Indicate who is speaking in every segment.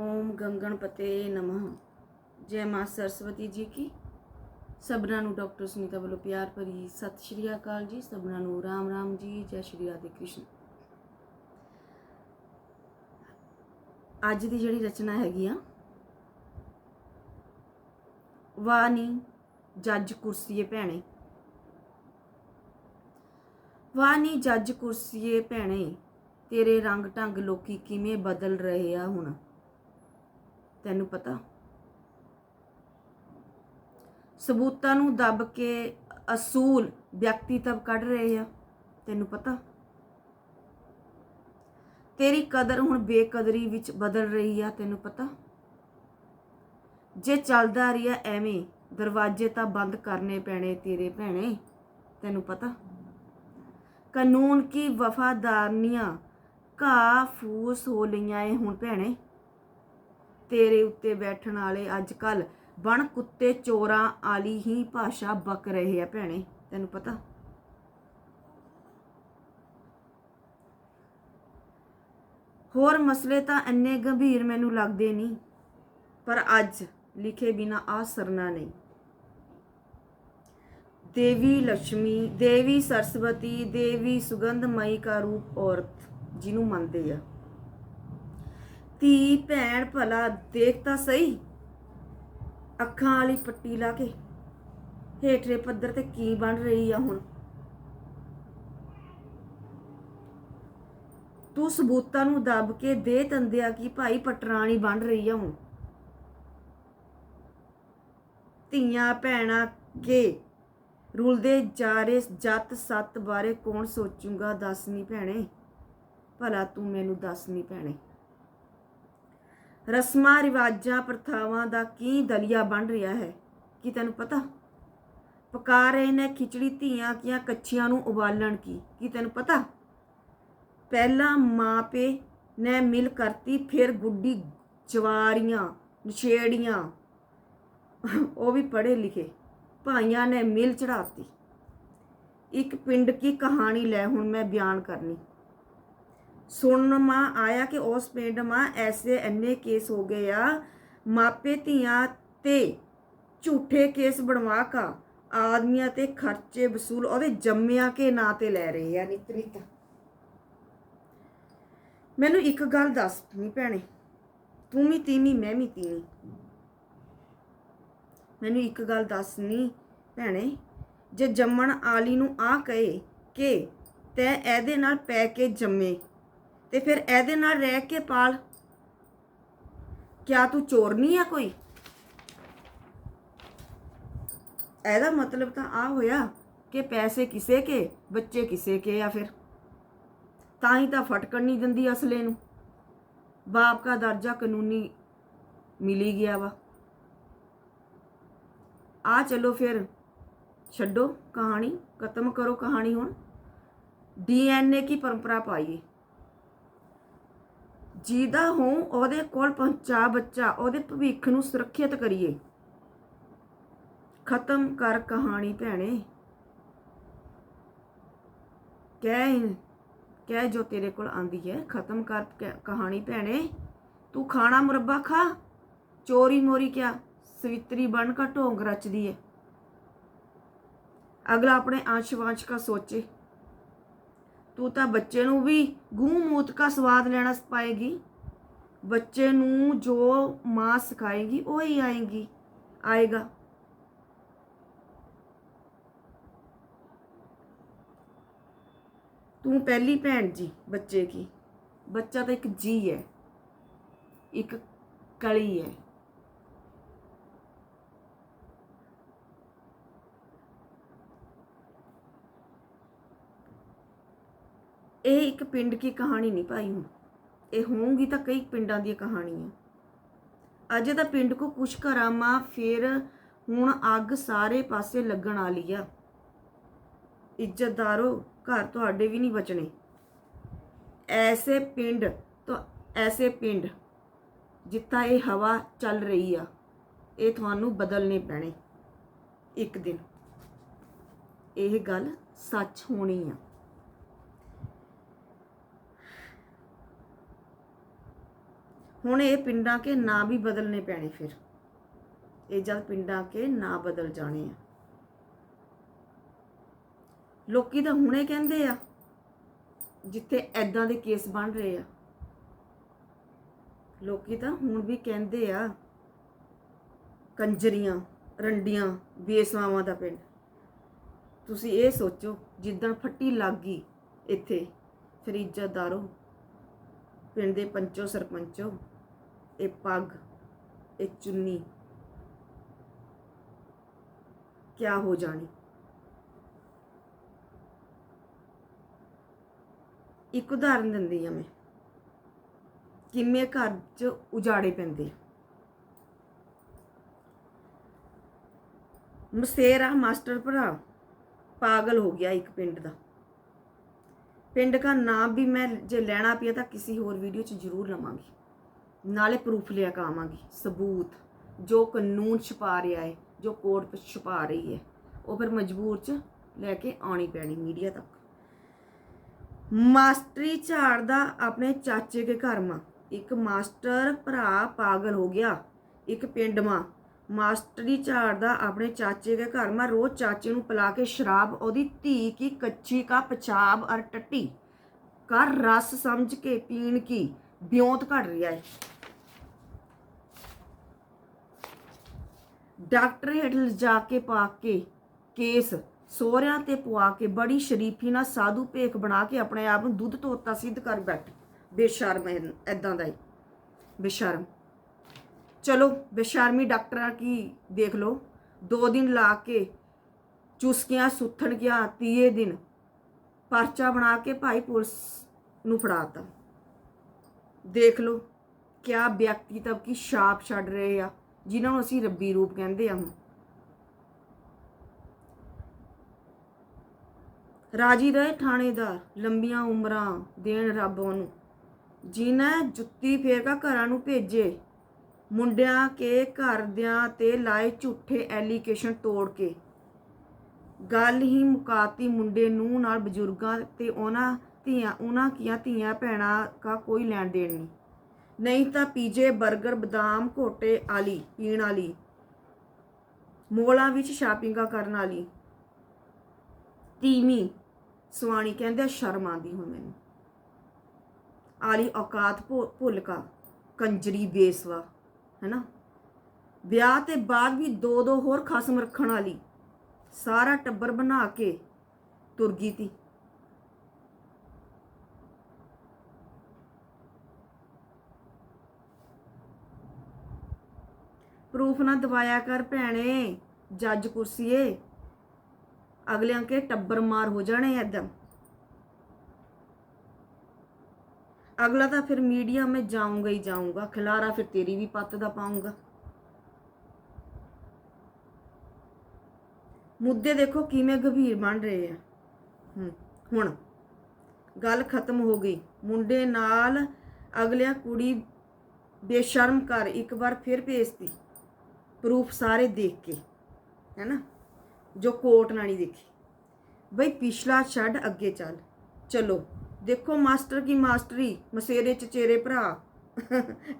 Speaker 1: ਓਮ ਗੰਗਣ ਗੰਗਣਪਤੇ ਨਮः ਜੈ ਮਾਂ ਸਰਸਵਤੀ ਜੀ ਕੀ ਸਭਨਾਂ ਨੂੰ ਡਾਕਟਰ ਸੁਨੀਤਾ ਵੱਲੋਂ ਪਿਆਰ ਭਰੀ ਸਤਿ ਸ਼੍ਰੀ ਅਕਾਲ ਜੀ ਸਭਨਾਂ ਨੂੰ ਰਾਮ ਰਾਮ ਜੀ ਜੈ ਸ਼੍ਰੀ ਰਾਧੇ ਕ੍ਰਿਸ਼ਨ ਅੱਜ ਦੀ ਜਿਹੜੀ ਰਚਨਾ ਹੈਗੀ ਆ ਵਾਨੀ ਜੱਜ ਕੁਰਸੀਏ ਭੈਣੇ ਵਾਨੀ ਜੱਜ ਕੁਰਸੀਏ ਭੈਣੇ ਤੇਰੇ ਰੰਗ ਢੰਗ ਲੋਕੀ ਕਿਵੇਂ ਬਦਲ ਰਹੇ ਆ ਹੁਣ ਤੈਨੂੰ ਪਤਾ। ਸਬੂਤਾਂ ਨੂੰ ਦੱਬ ਕੇ ਅਸੂਲ ਵਿਅਕਤੀਤਵ ਕੱਢ ਰਹੇ ਆ, ਤੈਨੂੰ ਪਤਾ। ਤੇਰੀ ਕਦਰ ਹੁਣ ਬੇਕਦਰੀ ਵਿੱਚ ਬਦਲ ਰਹੀ ਆ, ਤੈਨੂੰ ਪਤਾ। ਜੇ ਚੱਲਦਾ ਰਿਹਾ ਐਵੇਂ, ਦਰਵਾਜ਼ੇ ਤਾਂ ਬੰਦ ਕਰਨੇ ਪੈਣੇ ਤੇਰੇ ਭੈਣੇ, ਤੈਨੂੰ ਪਤਾ। ਕਾਨੂੰਨ ਕੀ ਵਫ਼ਾਦਾਰੀਆਂ ਘਾਹ ਫੂਸ ਹੋ ਲਈਆਂ ਏ ਹੁਣ ਭੈਣੇ। ਤੇਰੇ ਉੱਤੇ ਬੈਠਣ ਵਾਲੇ ਅੱਜ ਕੱਲ ਬਣ ਕੁੱਤੇ ਚੋਰਾਂ ਆਲੀ ਹੀ ਭਾਸ਼ਾ ਬਕ ਰਹੇ ਆ ਭੈਣੇ, ਤੈਨੂੰ ਪਤਾ? ਹੋਰ ਮਸਲੇ ਤਾਂ ਇੰਨੇ ਗੰਭੀਰ ਮੈਨੂੰ ਲੱਗਦੇ ਨਹੀਂ, ਪਰ ਅੱਜ ਲਿਖੇ ਬਿਨਾ ਆ ਸਰਨਾ ਨਹੀਂ। ਦੇਵੀ ਲక్ష్ਮੀ ਦੇਵੀ ਸਰਸਵਤੀ, ਦੇਵੀ ਸੁਗੰਧਮਈ ਕਾ ਰੂਪ ਔਰਤ, ਜਿਹਨੂੰ ਮੰਨਦੇ ਆ। ਧੀ ਭੈਣ ਭਲਾ ਦੇਖ ਤਾਂ ਸਹੀ। ਅੱਖਾਂ ਵਾਲੀ ਪੱਟੀ ਲਾ ਕੇ ਹੇਠਲੇ ਪੱਧਰ ਤੇ ਕੀ ਬਣ ਰਹੀ ਆ ਹੁਣ? ਤੂੰ ਸਬੂਤਾਂ ਨੂੰ ਦੱਬ ਕੇ ਦੇ ਤੰਦਿਆ ਕੀ ਭਾਈ ਪਟਰਾਣੀ ਬਣ ਰਹੀ ਆ ਹੁਣ? ਧੀਆਂ ਭੈਣਾਂ ਕੇ ਰੁਲਦੇ ਜਾ ਰਹੇ ਜੱਤ ਸੱਤ ਬਾਰੇ ਕੌਣ ਸੋਚੂਗਾ? ਦੱਸ ਨਹੀਂ ਭੈਣੇ। ਭਲਾ ਤੂੰ ਮੈਨੂੰ ਦੱਸ ਨਹੀਂ ਭੈਣੇ। ਰਸਮਾਂ, ਰਿਵਾਜਾਂ, ਪ੍ਰਥਾਵਾਂ ਦਾ ਕੀ ਦਲੀਆ ਬਣ ਰਿਹਾ ਹੈ? ਕੀ ਤੈਨੂੰ ਪਤਾ? ਪਕਾ ਰਹੇ ਨੇ ਖਿਚੜੀ ਧੀਆਂ ਕੀਆਂ ਕੱਚੀਆਂ ਨੂੰ ਉਬਾਲਣ ਕੀ? ਕੀ ਤੈਨੂੰ ਪਤਾ? ਪਹਿਲਾਂ ਮਾਪੇ ਨੇ ਮਿਲ ਕਰਤੀ, ਫਿਰ ਗੁੱਡੀ ਜਵਾਰੀਆਂ, ਨਸ਼ੇੜੀਆਂ। ਉਹ ਵੀ ਪੜ੍ਹੇ ਲਿਖੇ। ਭਾਈਆਂ ਨੇ ਮਿਲ ਚੜਾਤੀ ਇੱਕ ਪਿੰਡ ਕੀ ਕਹਾਣੀ ਲੈ ਹੁਣ ਮੈਂ ਬਿਆਨ ਕਰਨੀ। ਸੁਣਨ ਮਾ ਆਇਆ ਕਿ ਉਸ ਪਿੰਡ ਮਾ ਐਸੇ ਐਨੇ ਕੇਸ ਹੋ ਗਏ ਆ। ਮਾਪੇ ਧੀਆਂ ਤੇ ਝੂਠੇ ਕੇਸ ਬਣਵਾ ਕਾ। ਆਦਮੀਆਂ ਤੇ ਖਰਚੇ ਵਸੂਲ ਉਹਦੇ ਜੰਮਿਆਂ ਕੇ ਨਾਂ ਤੇ ਲੈ ਰਹੇ ਆ ਨਿਤ ਨਿਤ। ਮੈਨੂੰ ਇੱਕ ਗੱਲ ਦੱਸ ਨਹੀਂ ਭੈਣੇ। ਤੂੰ ਵੀ ਤੀਵੀਂ, ਮੈਂ ਵੀ ਤੀਵੀਂ। ਮੈਨੂੰ ਇੱਕ ਗੱਲ ਦੱਸ ਨਹੀਂ ਭੈਣੇ। ਜੇ ਜੰਮਣ ਆਲੀ ਨੂੰ ਆ ਕਹੇ ਕਿ ਤੈ ਇਹਦੇ ਨਾਲ ਪੈ ਕੇ ਜੰਮੇ ਤੇ ਫਿਰ ਇਹਦੇ ਨਾਲ ਰਹਿ ਕੇ ਪਾਲ। ਕਿਆ ਤੂੰ ਚੋਰ ਨਹੀਂ ਆ ਕੋਈ? ਇਹਦਾ ਮਤਲਬ ਤਾਂ ਆ ਹੋਇਆ ਕਿ ਪੈਸੇ ਕਿਸੇ ਕੇ, ਬੱਚੇ ਕਿਸੇ ਕੇ ਆ ਫਿਰ। ਤਾਂ ਹੀ ਤਾਂ ਫਟਕਣ ਨਹੀਂ ਦਿੰਦੀ ਅਸਲੇ ਨੂੰ। ਬਾਪ ਦਾ ਦਰਜਾ ਕਾਨੂੰਨੀ ਮਿਲੀ ਗਿਆ ਵਾ। ਆ ਚਲੋ ਫਿਰ ਛੱਡੋ ਕਹਾਣੀ, ਖਤਮ ਕਰੋ ਕਹਾਣੀ ਹੁਣ। ਡੀਐਨਏ ਕੀ ਪਰੰਪਰਾ ਪਾਈਏ। ਜਿਹਦਾ ਹੂੰ ਉਹਦੇ ਕੋਲ ਪਹੁੰਚਾ ਬੱਚਾ, ਉਹਦੇ ਭਵਿੱਖ ਨੂੰ ਸੁਰੱਖਿਅਤ ਕਰੀਏ। ਖਤਮ ਕਰ ਕਹਾਣੀ ਭੈਣੇ। ਕਹਿ ਕਹਿ ਜੋ ਤੇਰੇ ਕੋਲ ਆਂਦੀ ਹੈ। ਖਤਮ ਕਰ ਕ- ਕਹਾਣੀ ਭੈਣੇ। ਤੂੰ ਖਾਣਾ ਮੁਰੱਬਾ ਖਾ। ਚੋਰੀ ਮੋਰੀ ਕਿਆ? ਸਵਿਤਰੀ ਬਣ ਕਾ ਢੋਂਗ ਰਚਦੀ ਹੈ ਅਗਲਾ ਆਪਣੇ ਅੰਸ਼ ਕਾ ਸੋਚੇ। ਤੂੰ ਤਾਂ ਬੱਚੇ ਨੂੰ ਵੀ ਗੂੰ ਮੂਤ ਕਾ ਸਵਾਦ ਲੈਣਾ ਪਾਏਗੀ। ਬੱਚੇ ਨੂੰ ਜੋ ਮਾਂ ਸਿਖਾਏਗੀ, ਉਹ ਹੀ ਆਏਗੀ, ਆਏਗਾ। ਤੂੰ ਪਹਿਲੀ ਭੈਣ ਜੀ ਬੱਚੇ ਕੀ। ਬੱਚਾ ਤਾਂ ਇੱਕ ਜੀ ਹੈ, ਇੱਕ ਕਲੀ ਹੈ। ਇਹ ਇੱਕ ਪਿੰਡ ਕੀ ਕਹਾਣੀ ਨਹੀਂ ਭਾਈ ਹੁਣ। ਇਹ ਹੋਊਗੀ ਤਾਂ ਕਈ ਪਿੰਡਾਂ ਦੀ ਕਹਾਣੀ ਹੈ ਅਜੇ ਤਾਂ ਪਿੰਡ ਕੋ ਕੁਛ ਕਰਾਮਾ ਫਿਰ ਹੁਣ ਅੱਗ ਸਾਰੇ ਪਾਸੇ ਲੱਗਣ ਵਾਲੀ ਆ। ਇੱਜ਼ਤਦਾਰੋ, ਘਰ ਤੁਹਾਡੇ ਵੀ ਨਹੀਂ ਬਚਣੇ। ਐਸੇ ਪਿੰਡ ਤੋਂ ਐਸੇ ਪਿੰਡ ਜਿੱਥਾ ਇਹ ਹਵਾ ਚੱਲ ਰਹੀ ਆ, ਇਹ ਤੁਹਾਨੂੰ ਬਦਲਨੇ ਪੈਣੇ। ਇੱਕ ਦਿਨ। ਇਹ ਗੱਲ ਸੱਚ ਹੋਣੀ ਆ। ਹੁਣ ਇਹ ਪਿੰਡਾਂ ਕੇ ਨਾਂ ਵੀ ਬਦਲਨੇ ਪੈਣੇ ਫਿਰ। ਇਹ ਜਦ ਪਿੰਡਾਂ ਕੇ ਨਾਂ ਬਦਲ ਜਾਣੇ ਆ। ਲੋਕੀ ਤਾਂ ਹੁਣੇ ਕਹਿੰਦੇ ਆ, ਜਿੱਥੇ ਐਦਾਂ ਦੇ ਕੇਸ ਬਣ ਰਹੇ ਆ। ਲੋਕੀ ਤਾਂ ਹੁਣ ਵੀ ਕਹਿੰਦੇ ਆ, ਕੰਜਰੀਆਂ, ਰੰਡੀਆਂ, ਬੇਸਵਾਵਾਂ ਦਾ ਪਿੰਡ। ਤੁਸੀਂ ਇਹ ਸੋਚੋ, ਜਿੱਦਣ ਫੱਟੀ ਲੱਗ ਗਈ ਇੱਥੇ ਫਿਰ ਇੱਜ਼ਤਦਾਰੋ ਪਿੰਡ ਦੇ ਪੰਚੋ, ਸਰਪੰਚੋ ਇਹ ਪੱਗ, ਇਹ ਚੁੰਨੀ। ਕਿਆ ਹੋ ਜਾਣੀ? ਇੱਕ ਉਦਾਹਰਨ ਦਿੰਦੀ ਆ ਮੈਂ। ਕਿੰਨੇ ਘਰ 'ਚ ਉਜਾੜੇ ਪੈਂਦੇ ਮਸੇਰਾ ਮਾਸਟਰ ਭਰਾ, ਪਾਗਲ ਹੋ ਗਿਆ ਇੱਕ ਪਿੰਡ ਦਾ। ਪਿੰਡ ਦਾ ਨਾਮ ਵੀ ਮੈਂ ਜੇ ਲੈਣਾ ਪਿਆ ਤਾਂ ਕਿਸੇ ਹੋਰ ਵੀਡੀਓ 'ਚ ਜ਼ਰੂਰ ਲਵਾਂਗੀ। ਨਾਲੇ ਪ੍ਰੂਫ ਲਿਆ ਕੇ ਆਵਾਂਗੀ। ਸਬੂਤ, ਜੋ ਕਾਨੂੰਨ ਛੁਪਾ ਰਿਹਾ ਹੈ ਜੋ ਕੋਰਟ ਛੁਪਾ ਰਹੀ ਹੈ ਉਹ ਫਿਰ ਮਜਬੂਰ 'ਚ ਲੈ ਕੇ ਆਉਣੀ ਪੈਣੀ ਮੀਡੀਆ ਤੱਕ। ਮਾਸਟਰੀ ਝਾੜਦਾ ਆਪਣੇ ਚਾਚੇ ਦੇ ਘਰ ਮਾਂ। ਇੱਕ ਮਾਸਟਰ ਭਰਾ ਪਾਗਲ ਹੋ ਗਿਆ, ਇੱਕ ਪਿੰਡ ਮਾਂ। ਮਾਸਟਰੀ ਝਾੜਦਾ ਆਪਣੇ ਚਾਚੇ ਦੇ ਘਰ ਮਾਂ, ਰੋਜ਼ ਚਾਚੇ ਨੂੰ ਪਿਲਾ ਕੇ ਸ਼ਰਾਬ, ਉਹਦੀ ਧੀ ਕੀ ਕੱਚੀ ਕਾ ਪਛਾਬ ਔਰ ਟੱਟੀ। ਕਰ ਰਸ ਸਮਝ ਕੇ ਪੀਣ ਕੀ ਬਿਉਂਤ ਘੜ ਰਿਹਾ ਹੈ ਡਾਕਟਰ ਹੇਠ ਲਿਜਾ ਕੇ ਪਾ ਕੇ ਕੇਸ ਸੋਹਰਿਆਂ ਤੇ ਪਵਾ ਕੇ ਬੜੀ ਸ਼ਰੀਫੀ ਨਾਲ ਸਾਧੂ ਭੇਖ ਬਣਾ ਕੇ ਆਪਣੇ ਆਪ ਨੂੰ ਦੁੱਧ ਤੋਤਾ ਸਿੱਧ ਕਰ ਬੈਠ। ਬੇਸ਼ਰਮ ਐਦਾਂ ਦਾ ਹੀ। ਬੇਸ਼ਰਮ। ਚਲੋ, ਬੇਸ਼ਰਮੀ ਡਾਕਟਰਾਂ ਕੀ ਦੇਖ ਲਓ। ਦੋ ਦਿਨ ਲਾ ਕੇ ਚੁਸਕੀਆਂ ਸੁੱਥਣ ਗਿਆ, ਤੀਏ ਦਿਨ ਪਰਚਾ ਬਣਾ ਕੇ ਭਾਈ ਪੁਲਿਸ ਨੂੰ ਫੜਾਤਾ ਦੇਖ ਲਓ, ਕਿਆ ਵਿਅਕਤੀ ਤਬ ਕੀ ਛਾਪ ਛੱਡ ਰਹੇ ਆ, ਜਿਨ੍ਹਾਂ ਨੂੰ ਅਸੀਂ ਰੱਬੀ ਰੂਪ ਕਹਿੰਦੇ ਆ ਹੁਣ। ਰਾਜੀ ਰਹੇ ਥਾਣੇਦਾਰ ਲੰਬੀਆਂ ਉਮਰਾਂ ਦੇਣ ਰੱਬ ਉਹਨੂੰ, ਜਿਨ੍ਹਾਂ ਜੁੱਤੀ ਫੇਰਕਾ ਘਰਾਂ ਨੂੰ ਭੇਜੇ, ਮੁੰਡਿਆਂ ਕੇ ਘਰਦਿਆਂ ਤੇ ਲਾਏ ਝੂਠੇ ਐਲੀਗੇਸ਼ਨ ਤੋੜ ਕੇ। ਗੱਲ ਹੀ ਮੁਕਾਤੀ ਮੁੰਡੇ ਨੂੰ ਨਾਲ ਬਜ਼ੁਰਗਾਂ ਤੇ ਉਹਨਾਂ ਧੀਆਂ, ਉਹਨਾਂ ਕੀਆਂ ਧੀਆਂ ਭੈਣਾਂ ਦਾ ਕੋਈ ਲੈਣ ਦੇਣ ਨਹੀਂ। ਨਹੀਂ ਤਾਂ ਪੀਜੇ 버ਗਰ ਬਦਾਮ, ਘੋਟੇ ਆਲੀ, ਪੀਣ ਵਾਲੀ ਮੋਲਾਂ ਵਿੱਚ ਸ਼ਾਪਿੰਗਾਂ ਕਰਨ ਵਾਲੀ ਤੀਵੀਂ ਸੁਆਣੀ ਕਹਿੰਦੇ ਸ਼ਰਮ ਆਉਂਦੀ ਹੁਣ ਮੈਨੂੰ। ਆਲੀ ਔਕਾਤ ਭੁ- ਭੁੱਲ ਕਾ ਕੰਜਰੀ ਬੇਸਵਾ, ਹੈਨਾ? ਵਿਆਹ ਤੇ ਬਾਅਦ ਵੀ ਦੋ ਦੋ ਹੋਰ ਖਸਮ ਰੱਖਣ ਵਾਲੀ ਸਾਰਾ ਟੱਬਰ ਬਣਾ ਕੇ ਤੁਰ ਗਈ ਤੀ। ਪ੍ਰੂਫ ਨਾ ਦਵਾਇਆ ਕਰ ਭੈਣੇ, ਜੱਜ ਕੁਰਸੀਏ। ਅਗਲਿਆਂ ਕੇ ਟੱਬਰ ਮਾਰ ਹੋ ਜਾਣੇ ਐਦਾਂ ਅਗਲਾ ਤਾਂ ਫਿਰ ਮੀਡੀਆ ਮੈਂ ਜਾਊਂਗਾ ਹੀ ਜਾਊਂਗਾ, ਖਿਲਾਰਾ ਫਿਰ ਤੇਰੀ ਵੀ ਪੱਤ ਦਾ ਪਾਉਂਗਾ ਮੁੱਦੇ ਦੇਖੋ ਕਿਵੇਂ ਗੰਭੀਰ ਬਣ ਰਹੇ ਆ। ਹੁਣ ਗੱਲ ਖਤਮ ਹੋ ਗਈ। ਮੁੰਡੇ ਨਾਲ ਅਗਲਿਆਂ ਕੁੜੀ ਬੇਸ਼ਰਮ ਕਰ ਇੱਕ ਵਾਰ ਫਿਰ ਭੇਜਤੀ। ਪ੍ਰੂਫ ਸਾਰੇ ਦੇਖ ਕੇ, ਹੈਨਾ? ਜੋ ਕੋਟ ਨਾਲ ਨਹੀਂ ਦੇਖੀ। ਬਈ ਪਿਛਲਾ ਛੱਡ, ਅੱਗੇ ਚੱਲ। ਚਲੋ, ਦੇਖੋ ਮਾਸਟਰ ਕੀ ਮਾਸਟਰੀ, ਮਸੇਰੇ ਚਚੇਰੇ ਭਰਾ।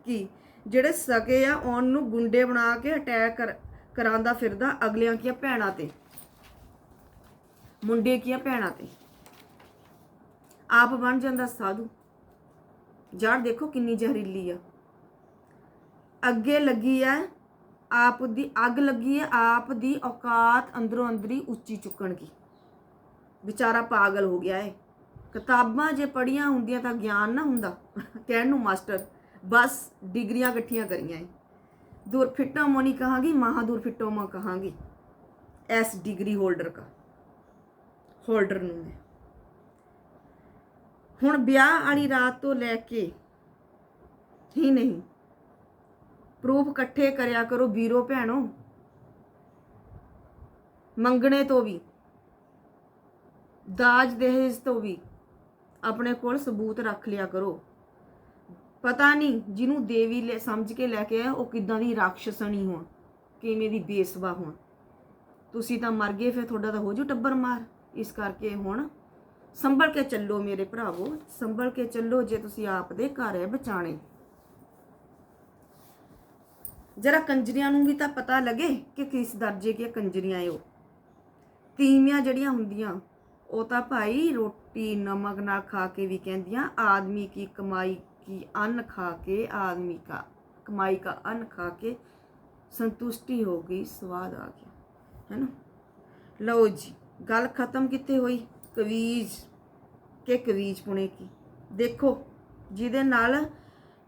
Speaker 1: ਕੀ? ਜਿਹੜੇ ਸਕੇ ਆ ਔਨ ਨੂੰ ਗੁੰਡੇ ਬਣਾ ਕੇ ਅਟੈਕ ਕਰ ਕਰਾਂਦਾ ਫਿਰਦਾ ਅਗਲਿਆਂ ਕੀਆਂ ਭੈਣਾਂ ਤੇ। ਮੁੰਡੇ ਕੀਆਂ ਭੈਣਾਂ ਤੇ। ਆਪ ਬਣ ਜਾਂਦਾ ਸਾਧੂ। ਜੜ ਦੇਖੋ ਕਿੰਨੀ ਜ਼ਹਿਰੀਲੀ ਆ। ਅੱਗੇ ਲੱਗੀ ਐ ਆਪ ਦੀ ਅੱਗ ਲੱਗੀ ਹੈ, ਆਪ ਦੀ ਔਕਾਤ ਅੰਦਰੋਂ ਅੰਦਰੀ ਉੱਚੀ ਚੁੱਕਣ ਕੀ ਵਿਚਾਰਾ ਪਾਗਲ ਹੋ ਗਿਆ ਏ। ਕਿਤਾਬਾਂ ਜੇ ਪੜੀਆਂ ਹੁੰਦੀਆਂ ਤਾਂ ਗਿਆਨ ਨਾ ਹੁੰਦਾ, ਕਹਿਣ ਨੂੰ ਮਾਸਟਰ। ਬਸ ਡਿਗਰੀਆਂ ਇਕੱਠੀਆਂ ਕਰੀਆਂ ਏ। ਦੂਰ ਫਿੱਟੋ ਮੋ ਨਹੀਂ ਕਹਾਂਗੀ, ਮਹਾ ਦੂਰ ਫਿੱਟੋ ਮੋ ਕਹਾਂਗੀ, ਐਸ ਡਿਗਰੀ ਹੋਲਡਰ का ਹੋਲਡਰ ਨੂੰ ਮੈਂ। ਹੁਣ ਵਿਆਹ ਵਾਲੀ ਰਾਤ ਤੋਂ ਲੈ ਕੇ ਹੀ ਨਹੀਂ ਪ੍ਰੂਫ ਇਕੱਠੇ ਕਰਿਆ ਕਰੋ ਵੀਰੋ ਭੈਣੋ। ਮੰਗਣੇ ਤੋਂ ਵੀ, ਦਾਜ ਦਹੇਜ ਤੋਂ ਵੀ ਆਪਣੇ ਕੋਲ ਸਬੂਤ ਰੱਖ ਲਿਆ ਕਰੋ। ਪਤਾ ਨਹੀਂ ਜਿਹਨੂੰ ਦੇਵੀ ਲੈ ਸਮਝ ਕੇ ਲੈ ਕੇ ਆਇਆ, ਉਹ ਕਿਦਾਂ ਦੀ ਰਾਖਸ਼ਸਣੀ ਹੋਣ, ਕਿਵੇਂ ਦੀ ਬੇਸਵਾ ਹੋਣ। ਤੁਸੀਂ ਤਾਂ ਮਰ ਗਏ, ਫਿਰ ਤੁਹਾਡਾ ਤਾਂ ਹੋ ਜੂ ਟੱਬਰ ਮਾਰ। ਇਸ ਕਰਕੇ ਹੁਣ ਸੰਭਲ ਕੇ ਚੱਲੋ ਮੇਰੇ ਭਰਾਵੋ, ਸੰਭਲ ਕੇ ਚੱਲੋ ਜੇ ਤੁਸੀਂ ਆਪ ਦੇ ਘਰ ਹੈ ਬਚਾਣੇ ਜਰਾ ਕੰਜਰੀਆਂ ਨੂੰ ਵੀ ਤਾਂ ਪਤਾ ਲੱਗੇ ਕਿ ਕਿਸ ਦਰਜੇ ਦੀਆਂ ਕੰਜਰੀਆਂ ਏ ਉਹ। ਤੀਵੀਆਂ ਜਿਹੜੀਆਂ ਹੁੰਦੀਆਂ, ਉਹ ਤਾਂ ਭਾਈ ਰੋਟੀ ਨਮਕ ਨਾਲ ਖਾ ਕੇ ਵੀ ਕਹਿੰਦੀਆਂ, ਆਦਮੀ ਕੀ ਕਮਾਈ ਕੀ ਅੰਨ ਖਾ ਕੇ, ਆਦਮੀ का ਕਮਾਈ का ਅੰਨ ਖਾ ਕੇ ਸੰਤੁਸ਼ਟੀ ਹੋ ਗਈ, ਸਵਾਦ ਆ ਗਿਆ ਹੈ ਨਾ ਲਓ ਜੀ, ਗੱਲ ਖਤਮ ਕਿੱਥੇ ਹੋਈ? ਕਵੀਜ, ਕਿ ਕਵੀਜ ਪੁਣੇ ਕੀ? ਦੇਖੋ, ਜਿਹਦੇ ਨਾਲ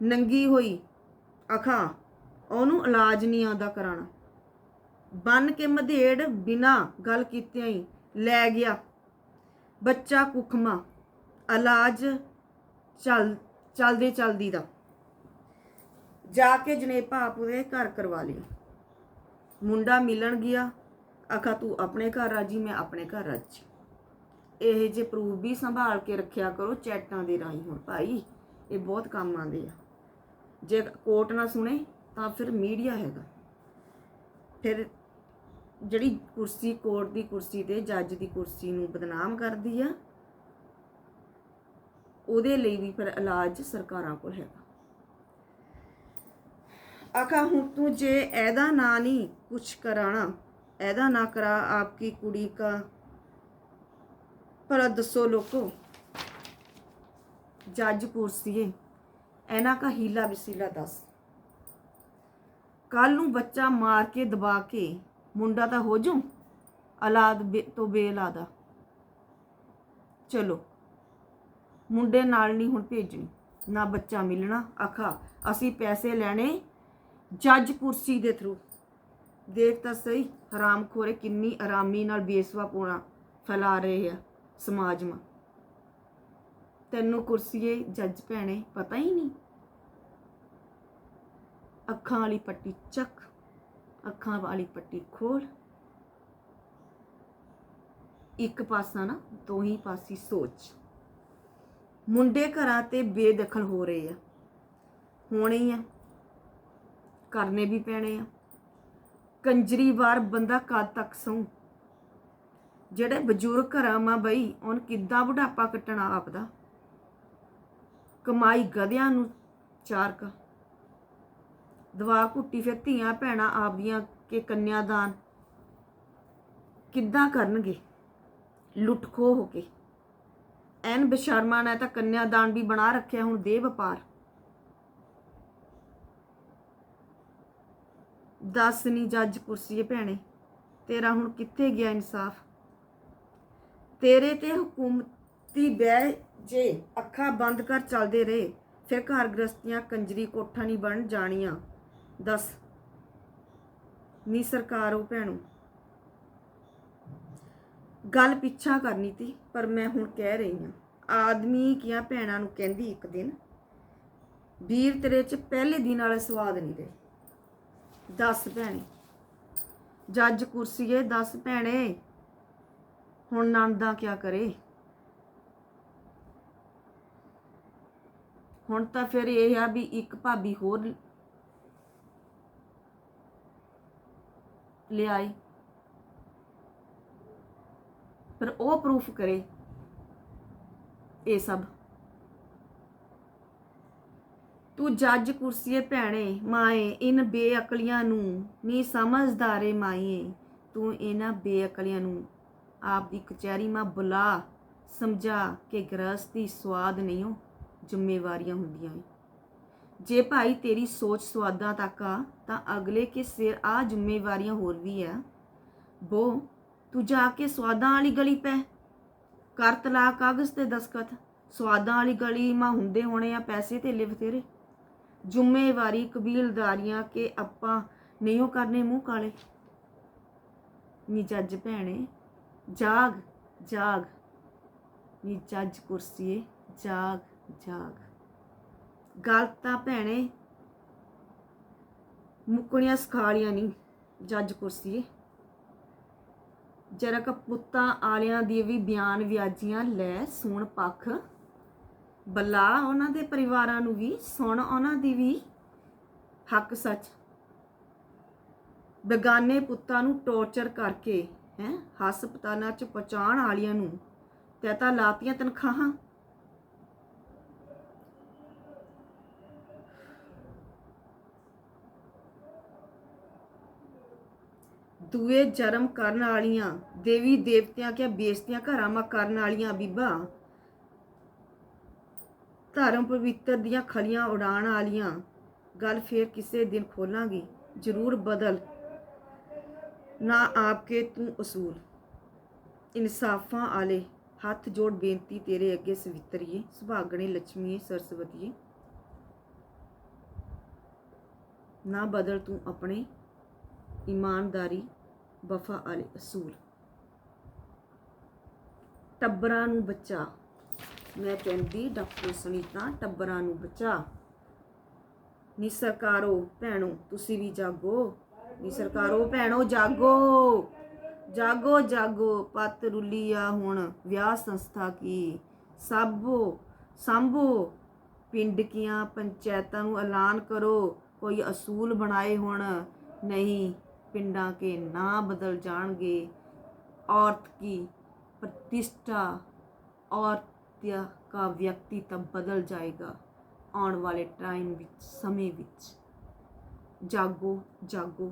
Speaker 1: ਨੰਗੀ ਹੋਈ ਅੱਖਾਂ ਉਹਨੂੰ ਇਲਾਜ ਨਹੀਂ ਆਉਂਦਾ ਕਰਾਣਾ ਬੰਨ ਕੇ ਮਧੇੜ ਬਿਨਾ ਗੱਲ ਕੀਤਿਆਂ ਹੀ ਲੈ ਗਿਆ। ਬੱਚਾ ਕੁਖਮਾ, ਇਲਾਜ ਚੱਲ, ਚੱਲਦੇ ਚਲਦੀ ਦਾ। ਜਾ ਕੇ ਜਨੇਪਾ ਆਪਦੇ ਘਰ ਕਰਵਾ ਲਿਆ। ਮੁੰਡਾ ਮਿਲਣ ਗਿਆ ਆਖਾ ਤੂੰ ਆਪਣੇ ਘਰ ਰਾਜੀ, ਮੈਂ ਆਪਣੇ ਘਰ ਰਾਜੀ। ਇਹ ਜੇ ਪ੍ਰੂਫ ਵੀ ਸੰਭਾਲ ਕੇ ਰੱਖਿਆ ਕਰੋ, ਚੈਟਾਂ ਦੇ ਰਾਹੀਂ ਹੁਣ ਭਾਈ, ਇਹ ਬਹੁਤ ਕੰਮ ਆਉਂਦੇ ਆ। ਜੇ ਕੋਰਟ ਨਾ ਸੁਣੇ ਤਾਂ ਫਿਰ ਮੀਡੀਆ ਹੈਗਾ। ਫਿਰ ਜਿਹੜੀ ਕੁਰਸੀ, ਕੋਰਟ ਦੀ ਕੁਰਸੀ ਤੇ ਜੱਜ ਦੀ ਕੁਰਸੀ ਨੂੰ ਬਦਨਾਮ ਕਰਦੀ ਆ, ਉਹਦੇ ਲਈ ਵੀ ਫਿਰ ਇਲਾਜ ਸਰਕਾਰਾਂ ਕੋਲ ਹੈਗਾ। ਆਖਾ, ਹੁਣ ਤੂੰ ਜੇ ਇਹਦਾ ਨਾ ਨਹੀਂ ਕੁਛ ਕਰਾਣਾ, ਇਹਦਾ ਨਾ ਕਰਾ ਆਪਕੀ ਕੁੜੀ ਕਾ। ਭਲਾ ਦੱਸੋ ਲੋਕੋ, ਜੱਜ ਕੁਰਸੀਏ ਇਹਨਾਂ ਕਾ ਹੀਲਾ ਵਸੀਲਾ ਦੱਸ। ਕੱਲ ਨੂੰ ਬੱਚਾ ਮਾਰ ਕੇ ਦਬਾ ਕੇ ਮੁੰਡਾ ਤਾਂ ਹੋ ਜੂ ਔਲਾਦ ਬੇ- ਤੋਂ ਬੇਲਾਦਾ ਚਲੋ। ਮੁੰਡੇ ਨਾਲ ਨਹੀਂ ਹੁਣ ਭੇਜਣੀ। ਨਾ ਬੱਚਾ ਮਿਲਣਾ। ਆਖਾ, ਅਸੀਂ ਪੈਸੇ ਲੈਣੇ ਜੱਜ ਕੁਰਸੀ ਦੇ ਥਰੂ ਦੇਖ ਤਾਂ ਸਹੀ, ਹਰਾਮਖੋਰੇ ਕਿੰਨੀ ਆਰਾਮੀ ਨਾਲ ਬੇਸਵਾ ਪੋਣਾ ਫੈਲਾ ਰਹੇ ਆ ਸਮਾਜ ਮਾ। ਤੈਨੂੰ ਕੁਰਸੀਏ ਜੱਜ ਭੈਣੇ, ਪਤਾ ਹੀ ਨਹੀਂ। ਅੱਖਾਂ ਵਾਲੀ ਪੱਟੀ ਚੱਕ, ਅੱਖਾਂ ਵਾਲੀ ਪੱਟੀ ਖੋਲ। ਇੱਕ ਪਾਸਾ ਨਾ ਦੋ ਹੀ ਪਾਸੀ ਸੋਚ। ਮੁੰਡੇ ਘਰਾਂ ਤੇ ਬੇਦਖਲ ਹੋ ਰਹੇ ਆ। ਹੋਣੇ ਹੀ ਆ। ਕਰਨੇ ਵੀ ਪੈਣੇ ਆ। ਕੰਜਰੀ ਵਾਰ ਬੰਦਾ ਕਦ ਤੱਕ ਸੌਂ? ਜਿਹੜੇ ਬਜ਼ੁਰਗ ਘਰਾਂ ਮਾ ਬਈ, ਉਹਨ ਕਿੱਦਾਂ ਬੁਢਾਪਾ ਕੱਟਣਾ ਆਪਦਾ? ਕਮਾਈ ਗਧਿਆਂ ਨੂੰ ਚਾਰ ਕਾ ਦਵਾ ਘੁੱਟੀ ਫਿਰ ਧੀਆਂ ਭੈਣਾਂ ਆਪਦੀਆਂ ਕੇ ਕੰਨਿਆਦਾਨ ਕਿੱਦਾਂ ਕਰਨਗੇ? ਲੁੱਟ ਖੋ ਹੋ ਕੇ। ਐਨ ਬਸ਼ਰਮਾ ਨੇ ਤਾਂ ਕੰਨਿਆਦਾਨ ਵੀ ਬਣਾ ਰੱਖਿਆ, ਹੁਣ ਦੇ ਵਪਾਰ। ਦੱਸ ਨਹੀਂ ਜੱਜ ਕੁਰਸੀਏ ਭੈਣੇ, ਤੇਰਾ ਹੁਣ ਕਿੱਥੇ ਗਿਆ ਇਨਸਾਫ? ਤੇਰੇ ਤੇ ਹਕੂਮਤੀ ਬਹਿ ਜੇ, ਅੱਖਾਂ ਬੰਦ ਕਰ ਚੱਲਦੇ ਰਹੇ, ਫਿਰ ਘਰ ਗ੍ਰਸਤੀਆਂ ਕੰਜਰੀ ਕੋਠਾ ਨਹੀਂ ਬਣ ਜਾਣੀਆਂ। ਦੱਸ। ਨੀ ਸਰਕਾਰ ਉਹ ਭੈਣੋ। ਗੱਲ ਪਿੱਛਾ ਕਰਨੀ ਤੀ, ਪਰ ਮੈਂ ਹੁਣ ਕਹਿ ਰਹੀ ਹਾਂ, ਆਦਮੀ ਕੀਆਂ ਭੈਣਾਂ ਨੂੰ ਕਹਿੰਦੀ ਇੱਕ ਦਿਨ, ਵੀਰ ਤੇਰੇ ਚ ਪਹਿਲੇ ਦਿਨ ਵਾਲਾ ਸਵਾਦ ਨਹੀਂ ਰਹੇ। ਦੱਸ ਭੈਣੇ। ਜੱਜ ਕੁਰਸੀਏ ਦੱਸ ਭੈਣੇ। ਹੁਣ ਨੰਦਾ ਕਿਆ ਕਰੇ? ਹੁਣ ਤਾਂ ਫਿਰ ਇਹ ਆ ਵੀ ਇੱਕ ਭਾਬੀ ਹੋਰ ਲਿਆਏ ਪਰ ਉਹ ਪ੍ਰੂਫ ਕਰੇ। ਇਹ ਸਭ। ਤੂੰ ਜੱਜ ਕੁਰਸੀਏ ਭੈਣੇ, ਮਾਏ, ਇਨ ਬੇਅਕਲੀਆਂ ਨੂੰ। ਨੀ ਸਮਝਦਾਰੇ ਮਾਈਏ, ਤੂੰ ਇਹਨਾਂ ਬੇਅਕਲੀਆਂ ਨੂੰ। ਆਪ ਦੀ ਕਚਹਿਰੀ ਮਾ ਬੁਲਾ, ਸਮਝਾ ਕਿ ਗ੍ਰਸਤੀ ਸਵਾਦ ਨਹੀਂ ਹੋ ਜ਼ਿੰਮੇਵਾਰੀਆਂ ਹੁੰਦੀਆਂ ਏ ਜੇ ਭਾਈ ਤੇਰੀ ਸੋਚ ਸਵਾਦਾਂ ਤੱਕ ਆ, ਤਾਂ ਅਗਲੇ ਕੇ ਸਿਰ ਆ ਜ਼ਿੰਮੇਵਾਰੀਆਂ ਹੋਰ ਵੀ ਆ ਬੋ, ਤੂੰ ਜਾ ਕੇ ਸਵਾਦਾਂ ਵਾਲੀ ਗਲੀ ਪੈ। ਕਰ ਤਲਾ ਕਾਗਜ਼ ਤੇ ਦਸਖਤ। ਸਵਾਦਾਂ ਵਾਲੀ ਗਲੀ ਮਾ ਹੁੰਦੇ ਹੋਣੇ ਆ ਪੈਸੇ ਤੇ ਲਿਵ ਤੇਰੇ। ਜ਼ਿੰਮੇਵਾਰੀ ਕਬੀਲਦਾਰੀਆਂ ਕੇ ਆਪਾਂ ਨਹੀਂ ਉਹ ਕਰਨੇ ਮੂੰਹ ਕਾਲੇ। ਨੀ ਜੱਜ ਭੈਣੇ, ਜਾਗ ਜਾਗ। ਨੀ ਜੱਜ ਕੁਰਸੀਏ, ਜਾਗ ਜਾਗ। ਗੱਲ ਤਾਂ ਭੈਣੇ ਮੁੱਕਣੀਆਂ ਸਖਾਲੀਆਂ ਨਹੀਂ ਜੱਜ ਕੁਰਸੀਏ। ਜਰਾ ਕ ਪੁੱਤਾਂ ਆਲਿਆਂ ਦੀ ਵੀ ਬਿਆਨ ਵਿਆਜੀਆਂ ਲੈ ਸੁਣ ਪੱਖ। ਬਲਾ ਉਹਨਾਂ ਦੇ ਪਰਿਵਾਰਾਂ ਨੂੰ ਵੀ, ਸੁਣ ਉਹਨਾਂ ਦੀ ਵੀ। ਹੱਕ ਸੱਚ। ਬੇਗਾਨੇ ਪੁੱਤਾਂ ਨੂੰ ਟੌਰਚਰ ਕਰਕੇ ਹੈ, ਹਸਪਤਾਲਾਂ 'ਚ ਪਹੁੰਚਾਉਣ ਵਾਲਿਆਂ ਨੂੰ ਤੇ ਲਾਤੀਆਂ ਤਨਖਾਹਾਂ। ਦੂਏ ਜਨਮ ਕਰਨ ਵਾਲੀਆਂ ਦੇਵੀ ਦੇਵਤਿਆਂ ਕੇ ਬੇਇੱਜ਼ਤੀਆਂ ਘਰਾਂ ਕਰਨ ਵਾਲੀਆਂ ਬੀਬਾ? ਧਰਮ ਪਵਿੱਤਰ ਦੀਆਂ ਖਲੀਆਂ ਉਡਾਣ ਵਾਲੀਆਂ। ਗੱਲ ਫੇਰ ਕਿਸੇ ਦਿਨ ਖੋਲਾਂਗੀ। ਜ਼ਰੂਰ ਬਦਲ। ਨਾ ਆਪਕੇ ਤੂੰ ਅਸੂਲ। ਇਨਸਾਫਾਂ ਆਲੇ ਹੱਥ ਜੋੜ ਬੇਨਤੀ ਤੇਰੇ ਅੱਗੇ ਸਵਿਤਰੀਏ। ਸੁਭਾਗਣੇ ਲక్ష్ਮੀਏ ਸਰਸਵਤੀਏ। ਨਾ ਬਦਲ ਤੂੰ ਆਪਣੇ ਇਮਾਨਦਾਰੀ ਵਫਾ ਵਾਲੇ ਅਸੂਲ। ਟੱਬਰਾਂ ਨੂੰ ਬਚਾ। ਮੈਂ ਕਹਿੰਦੀ ਡਾਕਟਰ ਸੁਨੀਤਾ ਟੱਬਰਾਂ ਨੂੰ ਬਚਾ। ਨੀ ਸਰਕਾਰੋ, ਭੈਣੋ, ਤੁਸੀਂ ਵੀ ਜਾਗੋ। ਨੀ ਸਰਕਾਰੋ, ਭੈਣੋ, ਜਾਗੋ। ਜਾਗੋ ਜਾਗੋ। ਪੱਤ ਰੁੱਲੀ ਆ ਹੁਣ ਵਿਆਹ ਸੰਸਥਾ ਕੀ? ਸਾਬੋ, ਸੰਭੋ। ਪਿੰਡ ਕੀਆਂ ਪੰਚਾਇਤਾਂ ਨੂੰ ਐਲਾਨ ਕਰੋ। ਕੋਈ ਅਸੂਲ ਬਣਾਏ ਹੁਣ ਨਹੀਂ। ਪਿੰਡਾਂ ਕੇ ਨਾਂ ਬਦਲ ਜਾਣਗੇ ਔਰਤ ਕੀ ਪ੍ਰਤਿਸ਼ਠਾ ਔਰਤ का व्यक्तित्व बदल जाएगा ਆਉਣ ਵਾਲੇ ਟਾਈਮ ਵਿੱਚ ਸਮੇਂ ਵਿੱਚ ਜਾਗੋ ਜਾਗੋ